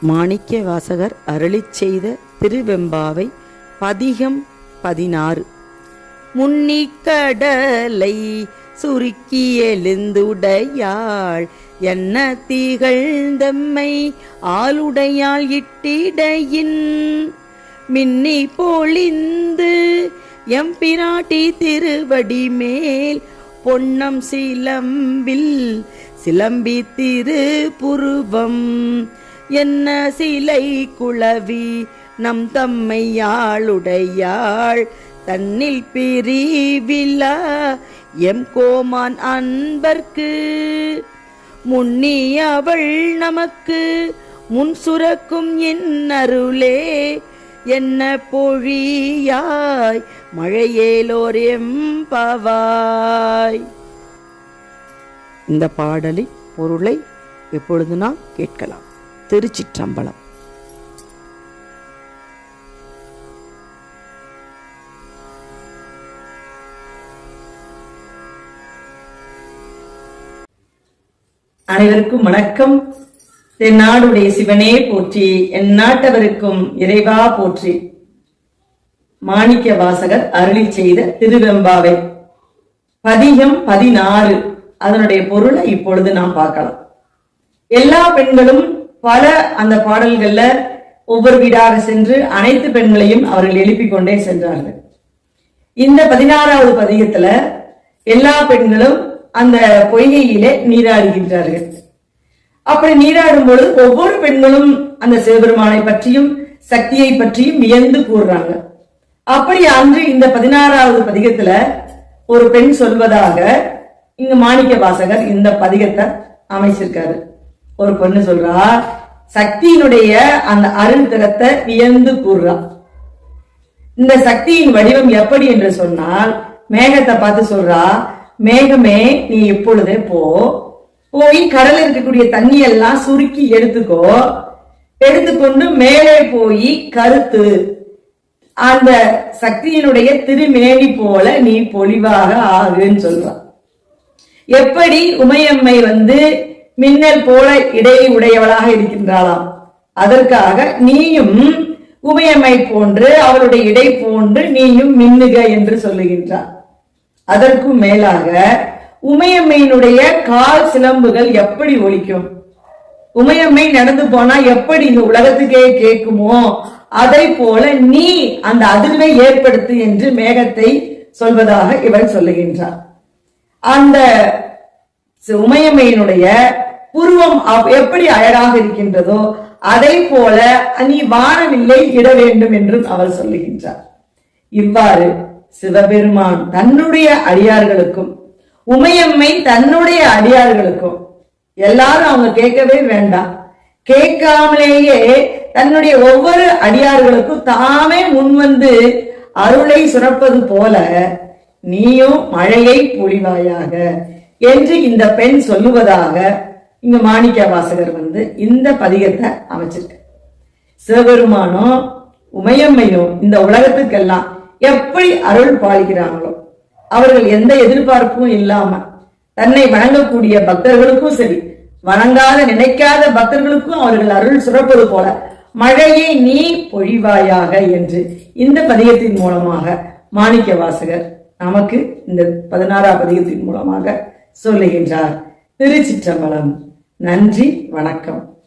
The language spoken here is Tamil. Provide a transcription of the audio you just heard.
மாணிக்க வாசகர் அருளி செய்த திருவெம்பாவை பதிகம் பதினாறு. முன்னிக்கடலை சுருக்கி எழுந்துடையாள் என்ன திகழ்ந்தம்மை ஆளுடையாள் இட்டிடையின்? மின்னி பொழிந்து எம்பிராட்டி திருவடி மேல் பொன்னம் சிலம்பில் சிலம்பி திருப்புருவம் என்ன சிலை குளவி நம் தம்மையாளுடையாள்? தன்னில் பிரிவில்லா எம் கோமான் அன்பர்க்கு. முன்னி அவள் நமக்கு முன் சுரக்கும் என் அருளே என்ன பொழியாய் மழையேலோர் எம்பவாய்? இந்த பாடலின் பொருளை எப்பொழுது நாம் கேட்கலாம். திருச்சிற்றம்பலம். அனைவருக்கும் வணக்கம். தென்னாடுடைய சிவனே போற்றி என் நாட்டவருக்கும் இறைவா போற்றி. மாணிக்க வாசகர் அருளி செய்த திருவெம்பாவை. பதிகம் பதினாறு. அதனுடைய பொருளை இப்பொழுது நாம் பார்க்கலாம். எல்லா பெண்களும் பல அந்த பாடல்கள்ல ஒவ்வொரு வீடாக சென்று அனைத்து பெண்களையும் அவர்கள் எழுப்பிக் கொண்டே சென்றார்கள். இந்த பதினாறாவது பதிகத்துல எல்லா பெண்களும் அந்த பொய்கையிலே நீராடுகின்றார்கள். அப்படி நீராடும் பொழுது ஒவ்வொரு பெண்களும் அந்த சிவபெருமானை பற்றியும் சக்தியை பற்றியும் வியந்து கூறுறாங்க. அப்படி அன்று இந்த பதினாறாவது பதிகத்துல ஒரு பெண் சொல்வதாக இங்க மாணிக்க வாசகர் இந்த பதிகத்தை அமைச்சிருக்காரு. ஒரு பொண்ணு சொல்றா சக்தியினுடைய அந்த அருள் திறத்தை வியந்து கூறுறா. இந்த சக்தியின் வடிவம் எப்படி என்று சொன்னால் மேகத்தை பார்த்து சொல்றா மேகமே நீ இப்பொழுதே போ. போய் கடல் இருக்கக்கூடிய தண்ணி எல்லாம் சுருக்கி எடுத்துக்கோ. எடுத்துக்கொண்டு மேலே போய் கருத்து. அந்த சக்தியினுடைய திருமேனி போல நீ பொலிவாக ஆகுன்னு சொல்றான் எப்படி உமையம்மை வந்து மின்னல் போல இடை உடையவளாக இருக்கின்றாளாம். அதற்காக நீயும் உமையம்மை போன்று அவளுடைய இடை போன்று நீயும் மின்னுக என்று சொல்லுகின்றார். அதற்கும் மேலாக உமையம்மையினுடைய கால் சிலம்புகள் எப்படி ஒலிக்கும்? உமையம்மை நடந்து போனா எப்படி இந்த உலகத்துக்கே கேட்குமோ அதை போல நீ அந்த அதிர்வை ஏற்படுத்து என்று மேகத்தை சொல்வதாக இவள் சொல்லுகின்றார் அந்த உமையம்மையினுடைய உருவம் எப்படி அழகாக இருக்கின்றதோ அதை போல நீ வானவில்லை இட வேண்டும் என்றும் அவர் சொல்லுகின்றார். இவ்வாறு சிவபெருமான் தன்னுடைய அடியார்களுக்கும் உமையம்மை தன்னுடைய அடியார்களுக்கும் எல்லாரும் அவங்க கேட்கவே வேண்டாம். கேட்காமலேயே தன்னுடைய ஒவ்வொரு அடியார்களுக்கும் தாமே முன்வந்து அருளை சுரப்பது போல நீயும் மழையை பொழிவாயாக என்று இந்த பெண் சொல்லுவதாக இங்க மாணிக்க வாசகர் வந்து இந்த பதிகத்தை அமைச்சிருக்க சிவபெருமானும் உமையம்மையும் இந்த உலகத்துக்கெல்லாம் எப்படி அருள் பாலிக்கிறாங்களோ அவர்கள் எந்த எதிர்பார்ப்பும் இல்லாம தன்னை வணங்கக்கூடிய பக்தர்களுக்கும் சரி வணங்காத நினைக்காத பக்தர்களுக்கும் அவர்கள் அருள் சுரப்பது போல மழையை நீ பொழிவாயாக என்று இந்த பதிகத்தின் மூலமாக மாணிக்க வாசகர் நமக்கு இந்த பதினாறாம் பதிகத்தின் மூலமாக சொல்லுகின்றார். திருச்சிற்றம்பலம். நன்றி வணக்கம்.